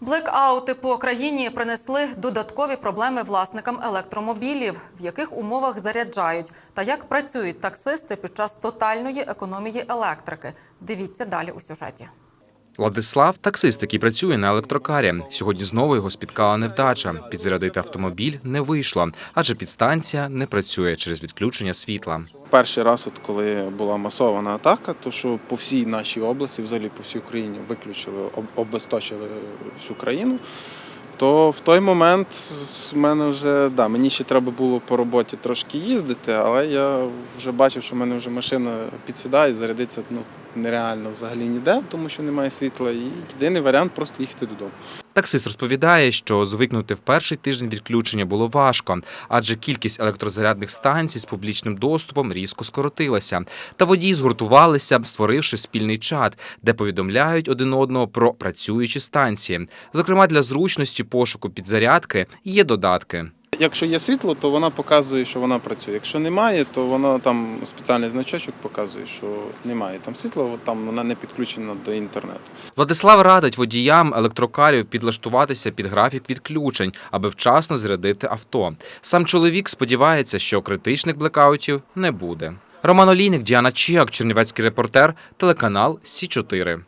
Блекаути по країні принесли додаткові проблеми власникам електромобілів, в яких умовах заряджають та як працюють таксисти під час тотальної економії електрики. Дивіться далі у сюжеті. Владислав таксист, який працює на електрокарі. Сьогодні знову його спіткала невдача. Підзарядити автомобіль не вийшло, адже підстанція не працює через відключення світла. Перший раз, от коли була масована атака, то що по всій нашій області, взагалі по всій Україні, виключили, обесточили всю країну. То в той момент з мене вже да, мені ще треба було по роботі трошки їздити, але я вже бачив, що в мене вже машина підсідає, зарядиться ну, нереально взагалі ніде, тому що немає світла. І єдиний варіант просто їхати додому. Таксист розповідає, що звикнути в перший тиждень відключення було важко, адже кількість електрозарядних станцій з публічним доступом різко скоротилася. Та водії згуртувалися, створивши спільний чат, де повідомляють один одного про працюючі станції. Зокрема, для зручності пошуку підзарядки є додатки. Якщо є світло, то вона показує, що вона працює. Якщо немає, то вона там спеціальний значочок показує, що немає там світла, там вона не підключена до інтернету. Владислав радить водіям електрокарів підлаштуватися під графік відключень, аби вчасно зарядити авто. Сам чоловік сподівається, що критичних блекаутів не буде. Роман Олійник, Діана Чіак, Чернівецький репортер, телеканал Сі 4